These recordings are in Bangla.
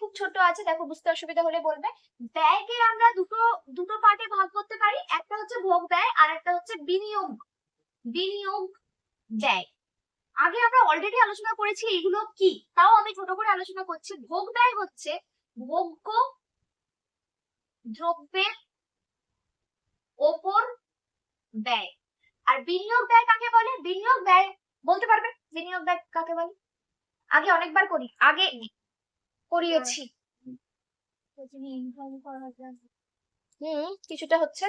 খুব ছোট আছে, দেখো বুঝতে অসুবিধা হলে বলবে। আমরা দুটো দুটো পার্টে ভাগ করতে পারি, একটা হচ্ছে ভোগ ব্যয় আর একটা হচ্ছে বিনিয়োগ বিনিয়োগ ব্যয়। আগে আমরা অলরেডি আলোচনা করেছি এগুলো কি, তাও আমি ছোট করে আলোচনা করছি। ভোগ ব্যয় হচ্ছে, ভোগ্য দ্রব্যের ওপর ব্যয়। আর বিনিয়োগ ব্যয় কাকে বলে? বিনিয়োগ ব্যয় বলতে পারবে? বিনিয়োগ ব্যয় কাকে বলে? আগে অনেকবার করি আগে করিয়েছি। হুম কিছুটা হচ্ছে।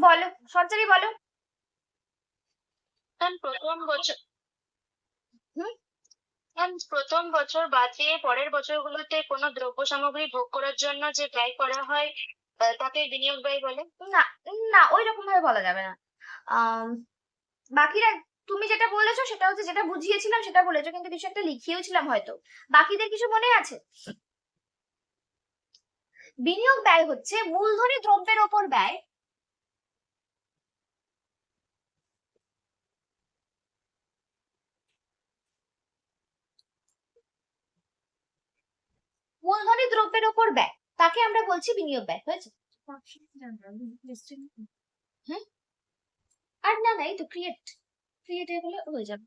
বলো সরকারি বলো। প্রথম বছর। হুম? প্রথম বছর বাদ দিয়ে পরের বছরগুলোতে কোনো দ্রব্য সামগ্রী ভোগ করার জন্য যে ব্যয় করা হয় তাকে বিনিয়োগ ব্যয় বলে? না না ওই রকম ভাবে বলা যাবে না। বাকিরা, তুমি যেটা বলেছ সেটা হচ্ছে যেটা বুঝিয়েছিলাম সেটা বলেছ, কিন্তু কিছু একটা লিখিয়েওছিলাম হয়তো। বাকিদের কিছু মনে আছে? বিনিয়োগ ব্যয় হচ্ছে, মূলধনী দ্রব্যের ওপর ব্যয় মূলধনী দ্রব্যের ওপর ব্যয়। তাকে আমরা বলছি বিনিয়োগ ব্যয়। হয়েছে? আর না না, এই তো ক্রিয়েট ক্রিয়েট হলে হয়ে যাবে।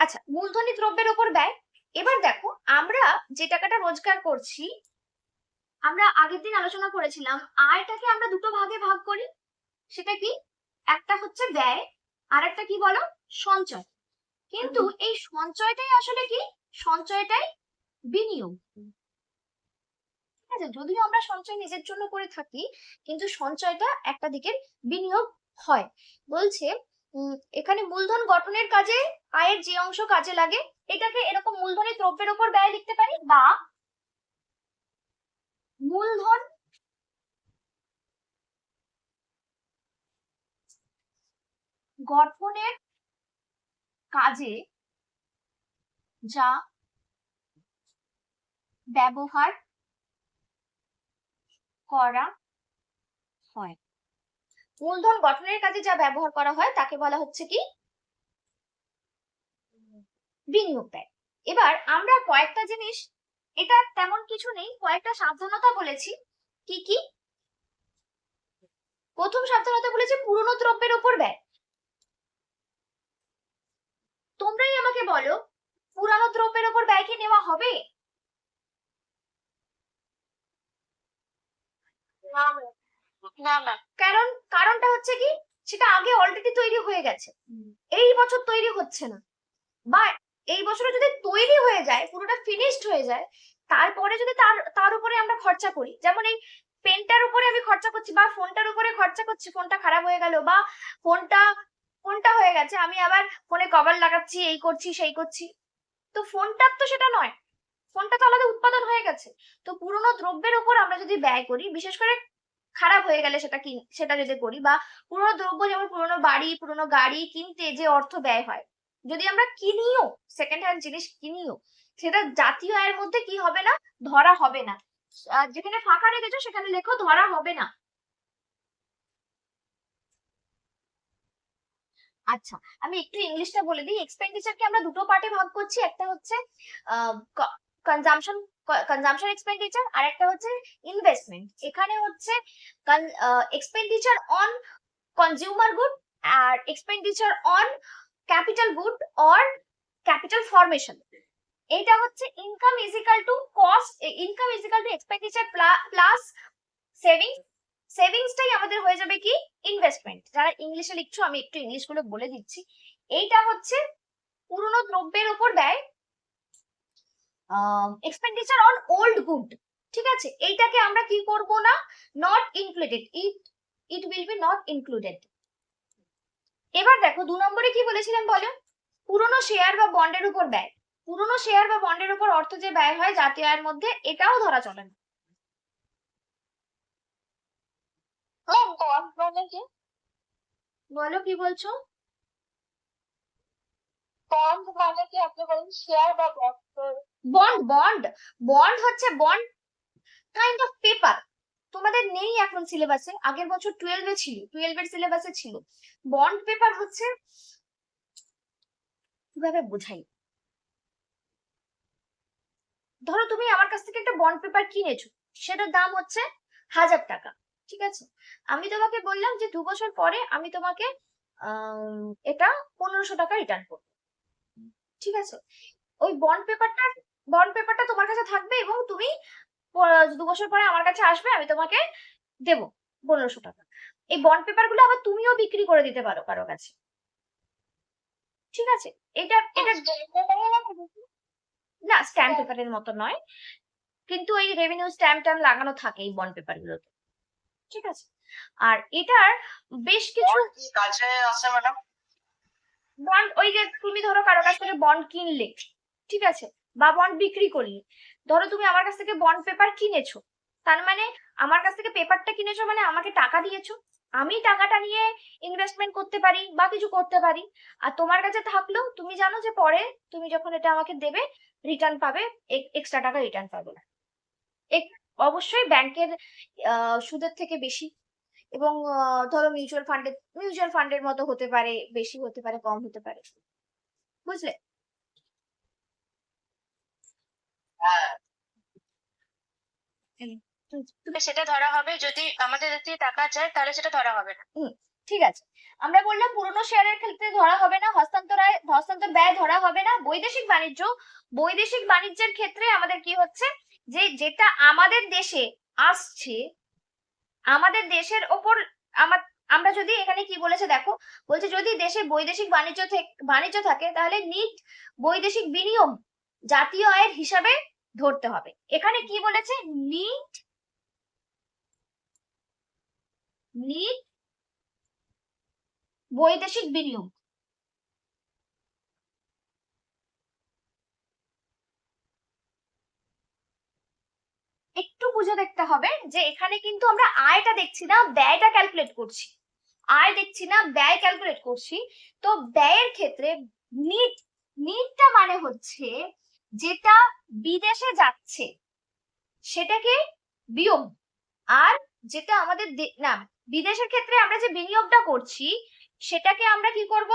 আচ্ছা মূলধনী দ্রব্যের ওপর ব্যয়। এবার দেখো, আমরা যে টাকাটা রোজগার করছি, আমরা আগের দিন আলোচনা করেছিলাম, আয়টাকে আমরা দুটো ভাগে ভাগ করি। সেটা কি? একটা হচ্ছে ব্যয় আর একটা কি বলো? সঞ্চয়। কিন্তু এই সঞ্চয়টাই আসলে কি? সঞ্চয়টাই বিনিয়োগ। ঠিক আছে? যদিও আমরা সঞ্চয় নিজের জন্য করে থাকি কিন্তু সঞ্চয়টা একটা দিকের বিনিয়োগ হয়। বলছে উম, এখানে মূলধন গঠনের কাজে আয়ের যে অংশ কাজে লাগে এটাকে এরকম মূলধনী দ্রব্যের উপর ব্যয় লিখতে পারি বা মূলধন গঠনের কাজে যা ব্যবহার করা হয়। মূলধন গঠনের কাজে যা ব্যবহার করা হয়, তাকে বলা হচ্ছে কি? বিনিয়োগ ব্যয়। এবার আমরা কয়েকটা জিনিস, এটা তেমন কিছু নেই, কয়েকটা সাবধানতা বলেছি। কি কি? প্রথম সাবধানতা বলেছি পুরনো দ্রব্যের উপর ব্যয় তোমরাই আমাকে বলো পুরানো দ্রব্যের উপর ব্যয় কি নেওয়া হবে? না না কারণ কারণটা হচ্ছে কি? সেটা আগে অলরেডি তৈরি হয়ে গেছে। এই বছর তৈরি হচ্ছে না। বা এই বছরে যদি তৈরি হয়ে যায় পুরোটা ফিনিশড হয়ে যায় তারপরে যদি তার তার উপরে আমরা খরচা করি যেমন এই পেনটার উপরে আমি খরচা করছি বা ফোনটার উপরে খরচা করছি ফোনটা খারাপ হয়ে গেল বা ফোনটা ফোনটা হয়ে গেছে আমি আবার ফোনে কভার লাগাচ্ছি এই করছি সেই করছি। তো ফোনটার তো সেটা নয়। ফোনটা তো আলাদা উৎপাদন হয়ে গেছে। তো পুরোনো দ্রব্যের উপর আমরা যদি ব্যয় করি, বিশেষ করে খারাপ হয়ে গেলে সেটা কি, সেটা যদি করি বা পুরোনো দ্রব্য যেমন পুরোনো বাড়ি, পুরোনো গাড়ি কিনতে যে অর্থ ব্যয় হয়, যদি আমরা কিনিও সেকেন্ড হ্যান্ড জিনিস কিনিও, সেটা জাতীয় আয়ের মধ্যে কি হবে না? ধরা হবে না। যেখানে ফাঁকা রেখেছো সেখানে লেখো ধরা হবে না। আচ্ছা আমি একটু ইংলিশটা বলে দিই। এক্সপেন্ডিচারকে আমরা দুটো পার্টে ভাগ করছি। একটা হচ্ছে কনজাম্পশন কনজাম্পশন এক্সপেন্ডিচার আর একটা হচ্ছে ইনভেস্টমেন্ট এখানে হচ্ছে expenditure on consumer good R expenditure on capital good or capital formation এটা হচ্ছে income equal to cost income equal to expenditure plus savings সেভিংসটাই আমাদের হয়ে যাবে কি? ইনভেস্টমেন্ট যারা ইংলিশে লিখছো, আমি একটু ইংলিশগুলো বলে দিচ্ছি। এইটা হচ্ছে পুরনো দ্রব্যের উপর ব্যয় এক্সপেন্ডিচার অন ওল্ড গুড ঠিক আছে? এইটাকে আমরা কি করব না? Not included it it will be not included এবার দেখো দু নম্বরে কি বলেছিলাম বলো? পুরনো শেয়ার বা বন্ডের উপর ব্যয়। পুরনো শেয়ার বা বন্ডের উপর অর্থ যে ব্যয় হয় জাতীয় আয়ের মধ্যে এটাও ধরা চলে না। মানে বলো কি? বলছো? বন্ড মানে কি? আপনি বলেন শেয়ার বা বন্ড বন্ড বন্ড বন্ড হচ্ছে বন্ড কাইন্ড অফ পেপার তোমাদের নেই এখন সিলেবাসে আগের বছর টুয়েলভে ছিল টুয়েলভের সিলেবাসে ছিল। বন্ড পেপার হচ্ছে কীভাবে বোঝাই? ধরো তুমি আমার কাছ থেকে একটা বন্ড পেপার কিনেছো, সেটার দাম হচ্ছে হাজার টাকা, ঠিক আছে? আমি তোমাকে বললাম যে দু বছর পরে আমি তোমাকে এটা পনেরোশো টাকা রিটার্ন করব, ঠিক আছে? ওই বন্ড পেপারটা বন্ড পেপারটা তোমার কাছে থাকবে এবং তুমি দু বছর পরে আমার কাছে আসবে আমি তোমাকে দেব পনেরোশো টাকা। এই বন্ড পেপারগুলো আবার তুমিও বিক্রি করে দিতে পারো কারও কাছে। ঠিক আছে? এটা এটা না স্ট্যাম্প পেপারের মতো নয়। কিন্তু ওই রেভিনিউ স্ট্যাম্প ট্যাম্প লাগানো থাকে এই বন্ড পেপার গুলোতে। ঠিক আছে? আর এটার বেশ কাছে আছে ম্যাডাম বন্ড ওই যে তুমি ধরো কারও কাছ থেকে বন্ড কিনলে। ঠিক আছে? বা বন্ড বিক্রি করলে ধরো তুমি আমার কাছ থেকে বন্ড পেপার কিনেছো। তার মানে আমার কাছ থেকে পেপারটা কিনেছো মানে আমাকে টাকা দিয়েছ। আমি টাকাটা নিয়ে ইনভেস্টমেন্ট করতে পারি বা কিছু করতে পারি। আর তোমার কাছে থাকলেও তুমি জানো যে পরে তুমি যখন এটা আমাকে দেবে রিটার্ন পাবে এক্সট্রা টাকা রিটার্ন পাবে। এক- অবশ্যই ব্যাংকের সুদের থেকে বেশি। এবং ধরো মিউচুয়াল ফান্ডে মিউচুয়াল ফান্ডের মতো হতে পারে, বেশি হতে পারে, কম হতে পারে। বুঝলে হ্যাঁ তুমি- সেটা ধরা হবে যদি আমাদের কাছে টাকা চায় তাহলে সেটা ধরা হবে না। ঠিক আছে। আমরা বললাম পুরনো শেয়ারের ক্ষেত্রে ধরা হবে না হস্তান্তরায় হস্তান্তর ব্যয় ধরা হবে না। বৈদেশিক বাণিজ্য বৈদেশিক বাণিজ্যের ক্ষেত্রে আমাদের কি হচ্ছে? যে যেটা আমাদের দেশে আসছে আমাদের দেশের ওপর আমার আমরা যদি এখানে কি বলেছে দেখো বলছে যদি দেশে বৈদেশিক বাণিজ্য বাণিজ্য থাকে তাহলে নিট বৈদেশিক বিনিয়োগ জাতীয় আয়ের হিসাবে ধরতে হবে। এখানে কি বলেছে? নিট নিট বৈদেশিক বিনিয়োগ। একটু বুঝে দেখতে হবে যে এখানে কিন্তু আমরা আয়টা দেখছি না, ব্যয়টা ক্যালকুলেট করছি। আয় দেখছি না, ব্যয় ক্যালকুলেট করছি। তো ব্যয়ের ক্ষেত্রে নিট নিটটা মানে হচ্ছে যেটা বিদেশে যাচ্ছে সেটাকে বিয়োগ। আর যেটা আমাদের না বিদেশের ক্ষেত্রে আমরা যে বিনিয়োগটা করছি সেটাকে আমরা কি করব?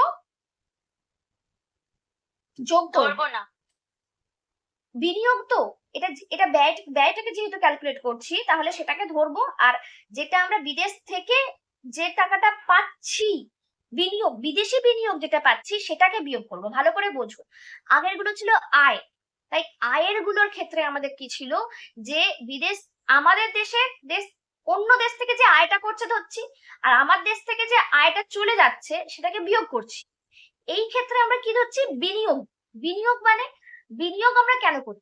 যোগ করব। না। বিনিয়োগ তো এটা এটা ব্যয় ব্যয়টাকে যেহেতু ক্যালকুলেট করছি তাহলে সেটাকে ধরবো। আর যেটা আমরা বিদেশ থেকে যে টাকাটা পাচ্ছি বিনিয়োগ বিদেশি বিনিয়োগ যেটা পাচ্ছি সেটাকে বিয়োগ করব। ভালো করে বোঝো। আগেরগুলো ছিল আয়। তাই আয়েরগুলোর ক্ষেত্রে আমাদের কি ছিল? যে বিদেশ, আমাদের দেশে দেশ, অন্য দেশ থেকে যে আয়টা করছে ধরছি, আর আমার দেশ থেকে যে আয়টা চলে যাচ্ছে, সেটাকে বিয়োগ করছি। এই ক্ষেত্রে আমরা কি ধরছি? বিনিয়োগ। বিনিয়োগ মানে বিনিয়োগ আমরা কেন করি?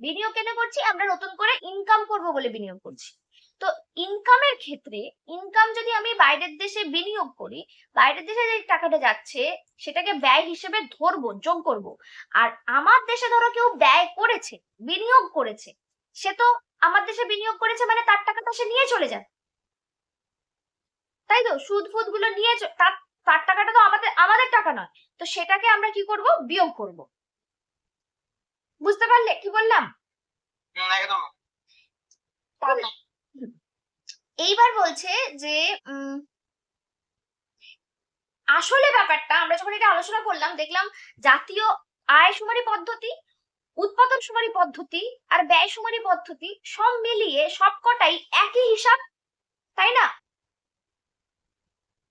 বিনিয়োগ কেন করছি? আমরা নতুন করে ইনকাম করব বলে বিনিয়োগ করছি। তো ইনকামের ক্ষেত্রে ইনকাম যদি আমি বাইরের দেশে বিনিয়োগ করি বাইরের দেশে যে টাকাটা যাচ্ছে সেটাকে ব্যয় হিসেবে ধরবো যোগ করব। আর আমার দেশে ধরো কেউ ব্যয় করেছে বিনিয়োগ করেছে সে তো আমার দেশে বিনিয়োগ করেছে মানে তার টাকাটা সে নিয়ে চলে যায়। তাই তো? সুদ ফুদগুলো নিয়ে তার তার টাকাটা তো আমাদের আমাদের টাকা নয়। তো সেটাকে আমরা কি করব? বিয়োগ করব। বুঝতে পারলে? কি বললাম? একদম। এইবার বলছে যে আসলে ব্যাপারটা আমরা যখন এটা আলোচনা করলাম, দেখলাম জাতীয় আয় সুমারি পদ্ধতি, উৎপাদন সুমারি পদ্ধতি আর ব্যয় সুমারি পদ্ধতি সব মিলিয়ে সবকটাই একই হিসাব, তাই না?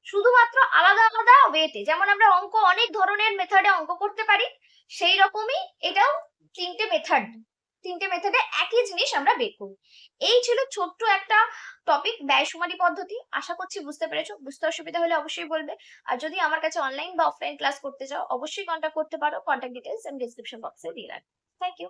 শুধুমাত্র আলাদা আলাদা ওয়েতে, যেমন আমরা অঙ্ক অনেক ধরনের মেথডে অঙ্ক করতে পারি, সেই রকমই এটাও তিনটে মেথড তিনটে মেথডে একই জিনিস আমরা বের করি। এই ছিল ছোট্ট একটা টপিক ব্যয়সুমারি পদ্ধতি। আশা করছি বুঝতে পেরেছ। বুঝতে অসুবিধা হলে অবশ্যই বলবে। আর যদি আমার কাছে অনলাইন বা অফলাইন ক্লাস করতে চাও, অবশ্যই কন্ট্যাক্ট করতে পারো। কন্ট্যাক্ট ডিটেলস আমি ডিসক্রিপশন বক্সে দিয়ে রাখব। Thank you